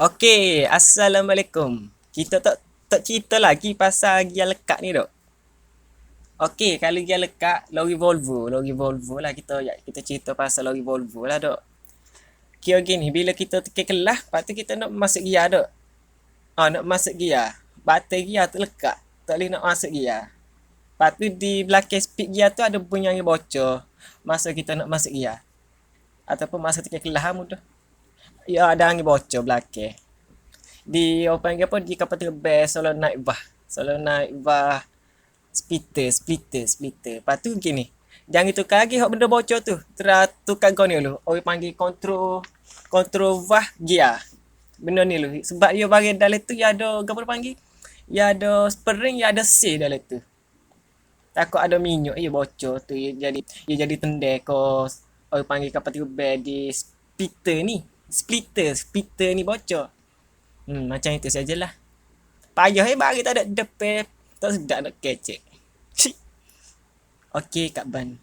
Okey, Assalamualaikum. Kita tak tak cerita lagi pasal gear lekat ni dok. Okey, kalau gear lekat lori Volvo, lori Volvo lah kita ya, kita cerita pasal lori Volvo lah dok. Kira gini, bila kita tekan kelas, lepas tu kita nak masuk gear dok. Ah, nak masuk gear. Batai gear tu lekat. Tak boleh nak masuk gear. Lepas tu di belakang speed gear tu ada bunyi yang bocor. Masa kita nak masuk gear. Ataupun masa tekan kelas lah mudah. Ya ada angin bocor belakang. Di apa panggil apa di kapal terbang selalu naik bah. Selalu naik bah splitter, splitter, splitter. Lepas tu gini. Jangan tukar lagi hak benda bocor tu. Terus tukar kau ni dulu. Orang panggil kontrol kontrol bah gear. Benda ni dulu. Sebab dia bagi dalam tu ya ada apa panggil? Ya ada spring, ya ada C dalam tu. Takut ada minyak ya bocor tu ya jadi ya jadi tendek kau orang panggil kapal terbang di splitter ni splitter splitter ni bocor. Hmm macam itu sajalah. Payah eh bagi tak ada depan tak sedap nak kecek. Okey kak ban